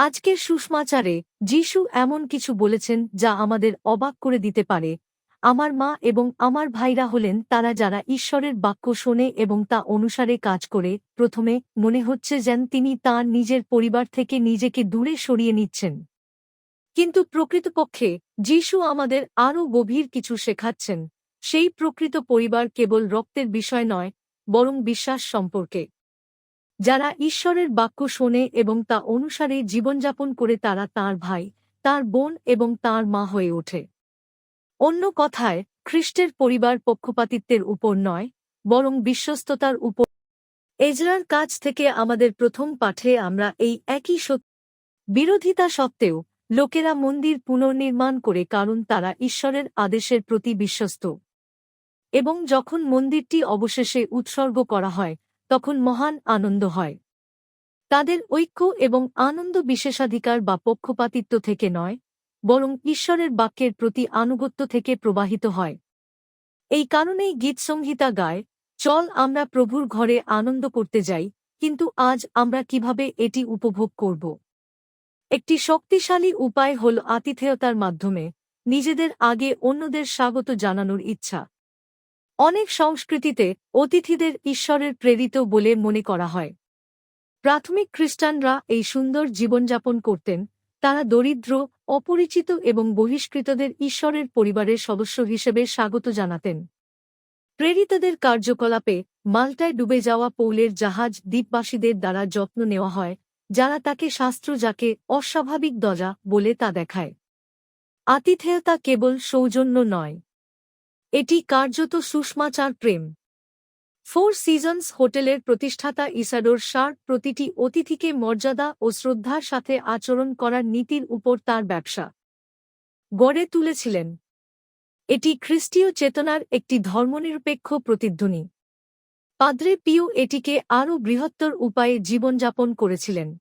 আজকের সুষমাচারে যিশু এমন কিছু বলেছেন যা আমাদের অবাক করে দিতে পারে। আমার মা এবং আমার ভাইরা হলেন তারা যারা ঈশ্বরের বাক্য শোনে এবং তা অনুসারে কাজ করে। প্রথমে মনে হচ্ছে যেন তিনি তাঁর নিজের পরিবার থেকে নিজেকে দূরে সরিয়ে নিচ্ছেন। কিন্তু প্রকৃতপক্ষে যিশু আমাদের আরও গভীর কিছু শেখাচ্ছেন। সেই প্রকৃত পরিবার কেবল রক্তের বিষয় নয়, বরং বিশ্বাস সম্পর্কে। যারা ঈশ্বরের বাক্য শোনে এবং তা অনুসারে জীবনযাপন করে তারা তার ভাই, তার বোন এবং তার মা হয়ে ওঠে। অন্য কথায়, খ্রিস্টের পরিবার পক্ষপাতিত্বের উপর নয়, বরং বিশ্বস্ততার উপর। এজরার কাছ থেকে আমাদের প্রথম পাঠে আমরা এই একই সত্য। বিরোধিতা সত্ত্বেও, লোকেরা মন্দির পুনর্নির্মাণ করে কারণ তারা ঈশ্বরের আদেশের প্রতি বিশ্বস্ত। এবং যখন মন্দিরটি অবশেষে উৎসর্গ করা হয় তখন মহান আনন্দ হয়। তাদের ঐক্য এবং আনন্দ বিশেষাধিকার বা পক্ষপাতিত্ব থেকে নয়, বরং ঈশ্বরের বাক্যের প্রতি আনুগত্য থেকে প্রবাহিত হয়। এই কারণেই গীতসংহিতা গায়, চল আমরা প্রভুর ঘরে আনন্দ করতে যাই, কিন্তু আজ আমরা কীভাবে এটি উপভোগ করব? একটি শক্তিশালী উপায় হল আতিথেয়তার মাধ্যমে নিজেদের আগে অন্যদের স্বাগত জানানোর ইচ্ছা। অনেক সংস্কৃতিতে অতিথিদের ঈশ্বরের প্রেরিত বলে মনে করা হয়। প্রাথমিক খ্রিস্টানরা এই সুন্দর জীবনযাপন করতেন, তারা দরিদ্র, অপরিচিত এবং বহিষ্কৃতদের ঈশ্বরের পরিবারের সদস্য হিসেবে স্বাগত জানাতেন। প্রেরিতদের কার্যকলাপে মাল্টায় ডুবে যাওয়া পৌলের জাহাজ দ্বীপবাসীদের দ্বারা যত্ন নেওয়া হয়, যারা তাকে শাস্ত্র যাকে অস্বাভাবিক দজা বলে তা দেখায়। আতিথেয়তা কেবল সৌজন্য নয়। এটি কার্যত সুষমাচার প্রেম। ফোর সিজনস হোটেলের প্রতিষ্ঠাতা ইসাডোর শার্প প্রতিটি অতিথিকে মর্যাদা ও শ্রদ্ধার সাথে আচরণ করার নীতির উপর তার ব্যবসা গড়ে তুলেছিলেন। এটি খ্রিস্টীয় চেতনার একটি ধর্মনিরপেক্ষ প্রতিধ্বনি। পাদ্রে পিউ এটিকে আরও বৃহত্তর উপায়ে জীবনযাপন করেছিলেন।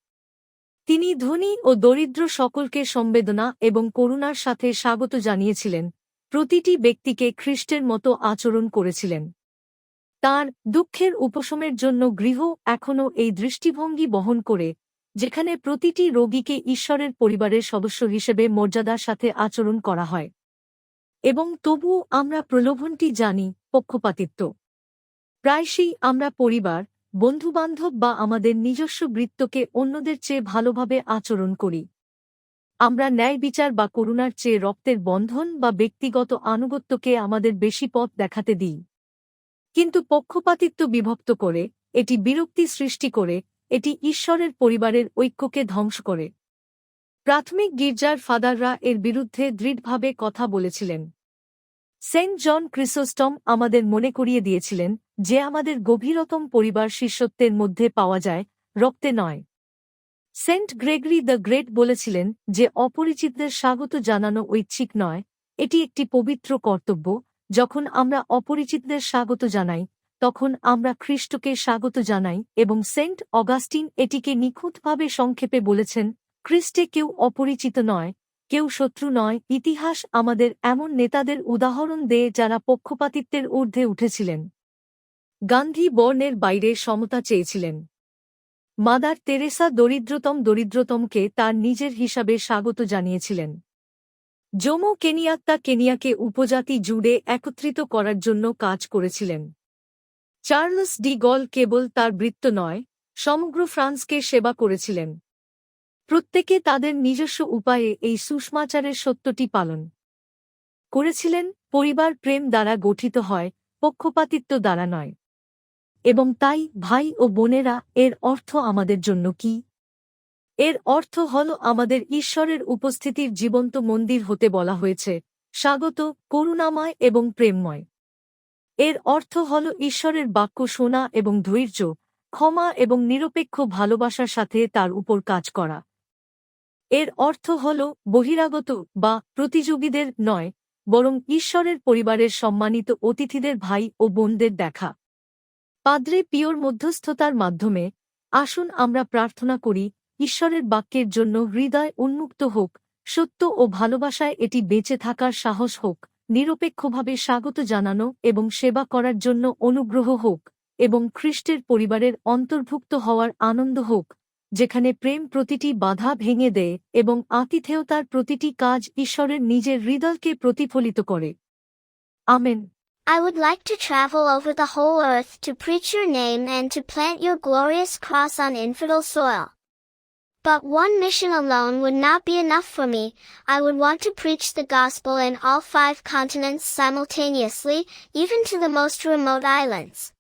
তিনি ধনী ও দরিদ্র সকলকে সম্বেদনা এবং করুণার সাথে স্বাগত জানিয়েছিলেন। প্রতিটি ব্যক্তিকে খ্রিস্টের মতো আচরণ করেছিলেন। তার দুঃখের উপশমের জন্য গৃহ এখনও এই দৃষ্টিভঙ্গি বহন করে, যেখানে প্রতিটি রোগীকে ঈশ্বরের পরিবারের সদস্য হিসেবে মর্যাদার সাথে আচরণ করা হয়। এবং তবুও আমরা প্রলোভনটি জানি, পক্ষপাতিত্ব। প্রায়শই আমরা পরিবার, বন্ধুবান্ধব বা আমাদের নিজস্ব বৃত্তকে অন্যদের চেয়ে ভালোভাবে আচরণ করি। আমরা ন্যায় বিচার বা করুণার চেয়ে রক্তের বন্ধন বা ব্যক্তিগত আনুগত্যকে আমাদের বেশি পথ দেখাতে দিই। কিন্তু পক্ষপাতিত্ব বিভক্ত করে, এটি বিরক্তি সৃষ্টি করে, এটি ঈশ্বরের পরিবারের ঐক্যকে ধ্বংস করে। প্রাথমিক গির্জার ফাদাররা এর বিরুদ্ধে দৃঢ়ভাবে কথা বলেছিলেন। সেন্ট জন ক্রিসোস্টম আমাদের মনে করিয়ে দিয়েছিলেন যে আমাদের গভীরতম পরিবার শিষ্যত্বের মধ্যে পাওয়া যায়, রক্তে নয়। সেন্ট গ্রেগরি দ্য গ্রেট বলেছিলেন যে অপরিচিতদের স্বাগত জানানো ঐচ্ছিক নয়, এটি একটি পবিত্র কর্তব্য। যখন আমরা অপরিচিতদের স্বাগত জানাই, তখন আমরা খ্রিস্টকে স্বাগত জানাই এবং সেন্ট অগাস্টিন এটিকে নিখুঁতভাবে সংক্ষেপে বলেছেন, খ্রিস্টে কেউ অপরিচিত নয়, কেউ শত্রু নয়। ইতিহাস আমাদের এমন নেতাদের উদাহরণ দেয় যারা পক্ষপাতিত্বের ঊর্ধ্বে উঠেছিলেন। গান্ধী বর্ণের বাইরে সমতা চেয়েছিলেন। মাদার তেরেসা দরিদ্রতম দরিদ্রতমকে তার নিজের হিসাবে স্বাগত জানিয়েছিলেন। জমো কেনিয়াত্তা কেনিয়াকে উপজাতি জুড়ে একত্রিত করার জন্য কাজ করেছিলেন। চার্লস ডি গল কেবল তার বৃত্ত নয়, সমগ্র ফ্রান্সকে সেবা করেছিলেন। প্রত্যেকে তাদের নিজস্ব উপায়ে এই সুষমাচারের সত্যটি পালন করেছিলেন, পরিবার প্রেম দ্বারা গঠিত হয়, পক্ষপাতিত্ব দ্বারা নয়। এবং তাই ভাই ও বোনেরা, এর অর্থ আমাদের জন্য কি? এর অর্থ হল আমাদের ঈশ্বরের উপস্থিতির জীবন্ত মন্দির হতে বলা হয়েছে, স্বাগত, করুণাময় এবং প্রেমময়। এর অর্থ হল ঈশ্বরের বাক্য শোনা এবং ধৈর্য, ক্ষমা এবং নিরপেক্ষ ভালোবাসার সাথে তার উপর কাজ করা। এর অর্থ হল বহিরাগত বা প্রতিযোগীদের নয়, বরং ঈশ্বরের পরিবারের সম্মানিত অতিথিদের ভাই ও বোনদের দেখা। পাদ্রে পিওর মধ্যস্থতার মাধ্যমে, আসুন আমরা প্রার্থনা করি, ঈশ্বরের বাক্যের জন্য হৃদয় উন্মুক্ত হোক, সত্য ও ভালোবাসায় এটি বেঁচে থাকার সাহস হোক, নিরপেক্ষভাবে স্বাগত জানানো এবং সেবা করার জন্য অনুগ্রহ হোক, এবং খ্রিস্টের পরিবারের অন্তর্ভুক্ত হওয়ার আনন্দ হোক, যেখানে প্রেম প্রতিটি বাধা ভেঙে দেয় এবং আতিথেয়তার প্রতিটি কাজ ঈশ্বরের নিজের হৃদয়কে প্রতিফলিত করে। Amen. I would like to travel over the whole earth to preach your name and to plant your glorious cross on infidel soil. But one mission alone would not be enough for me. I would want to preach the gospel in all five continents simultaneously, even to the most remote islands.